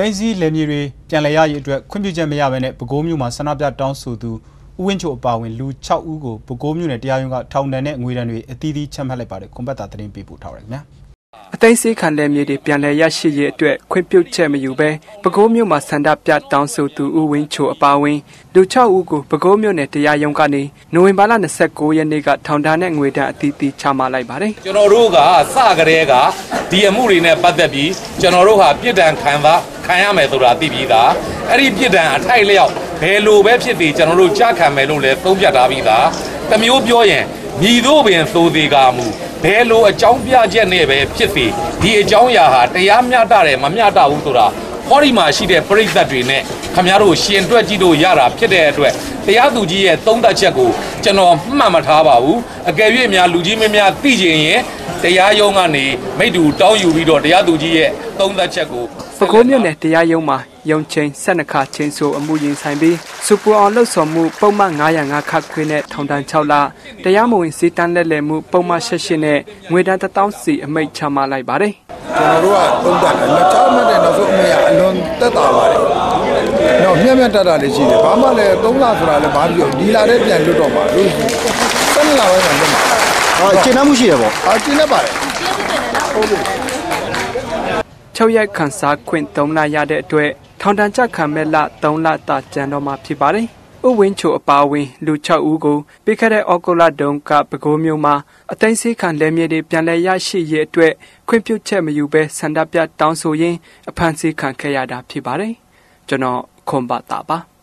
တိုင်းစည်းလယ်မြေတွေပြန်လည်ရရေးအတွက်ခွင့်ပြုချက်မရဘဲနဲ့ပဲခူးမြို့မှာဆန္ဒပြတောင်းဆိုသူဦးဝင်းချိုအပါအဝင်လူ6ဦးကိုပဲခူးမြို့နယ်တရားရုံးကထောင်ဒဏ်နဲ့ငွေဒဏ်တွေအသီးသီးချမှတ်လိုက်ပါတယ်ကွန်ပက်တာသတင်းပေးပို့ထားပါတယ်ခင်ဗျာအသိစိတ်ခံတဲ့မြေတွေပြန်လည်ရရှိရေးအတွက်ခွင့်ပြုချက်မယူဘဲပဲခူးမြို့မှာဆန္ဒပြတောင်းဆိုသူဦးဝင်းချိုအပါအဝင်လူ6ဦးကိုပဲခူးမြို့နယ်တရားရုံးကနေနိုဝင်ဘာလ29ရက်နေ့ကထောင်ဒဏ်နဲ့ငွေဒဏ်အသီးသီးချမှတ်လိုက်ပါတယ်ကျွန်တော်တို့ကစကြတဲ့ကဒီအမှုတွေနဲ့ပတ်သက်ပြီးကျွန်တော်တို့ဟာပြစ်ဒဏ်ခံပါ ခံရမယ်ဆိုတာသိပြီးသားအဲ့ဒီပြစ်ဒဏ်အထိုက်လျောက်ဘယ်လိုပဲဖြစ်ပြီးကျွန်တော်တို့ကြားခံမယ်လို့လည်းသုံးပြထားပြီးသားတမျိုးပြောရင်မြည်တို့ပင်သိုသေးကာမူဘယ်လိုအကြောင်းပြချက်နဲ့ပဲဖြစ်စေဒီအကြောင်းအရာဟာတရားမျှတတယ်မမျှတဘူးဆိုတာဟောဒီမှာရှိတဲ့ပြိဿတ်တွေနဲ့ ခမများတို့ရှင်တွက်ကြည့်လို့ရတာဖြစ်တဲ့အတွက်တရားသူကြီးရဲ့သုံးသပ်ချက်ကိုကျွန်တော်မှတ်မထားပါဘူးအကယ်၍များလူကြီးမင်းများသိကျင်ရင်တရားရုံးကနေမိတ္တူတောင်းယူပြီးတော့တရားသူကြီးရဲ့သုံးသပ်ချက်ကိုပဲခူးမြို့နယ်တရားရုံးမှာရုံချင်း၁၂ခါချင်းဆိုအမှုရင်ဆိုင်ပြီးစူပူအောင်လှုပ်ဆောင်မှုပုံမှန်905ခတ်ခွေးနဲ့ထောင်ဒဏ်6လတရားမဝင်စီတန်းလက်လည်မှုပုံမှန်88နဲ့ငွေဒဏ်1000စီအမိတ်ချမှလိုက်ပါတယ်ကျွန်တော်တို့ကသုံးတတ်တယ်လက်ချောင်းမှတ်တဲ့နောက်ဆုံးအမေကအလွန်တက်တာပါတယ်။တော့ မြတ်မြတ်တတ်တာလေးရှိတယ်။ဘာမှလည်းသုံးလဆိုတာလည်းဘာပြောဒီလာတဲ့ပြန်လွတ်တော့မှာလို့ဆက်လာပဲမှာလွတ်မှာ။ဟာကျင်းနှမှုရှိတယ်ပေါ့။ဟာကျင်းနေပါတယ်။ဟုတ်ပြီ။6ရက်ခန်းစားခွင့်3လရတဲ့အတွက်ထောင်ဒဏ်ကြခံမဲ့လ3လတာကျန်တော့မှာဖြစ်ပါတယ်။ဥဝင်းချိုအပါဝင်လူ6ဦးကိုပြီးခဲ့တဲ့ဩဂုတ်လတုန်းကပဲခူးမြို့မှာအသိစိတ်ခံလက်မြေတွေပြန်လည်ရရှိရေးအတွက်ခွင့်ပြုချက်မယူဘဲဆန္ဒပြတောင်းဆိုရင်းအဖမ်းဆီးခံခဲ့ရတာဖြစ်ပါတယ်။ကျွန်တော် ခွန်ပါတာပါ။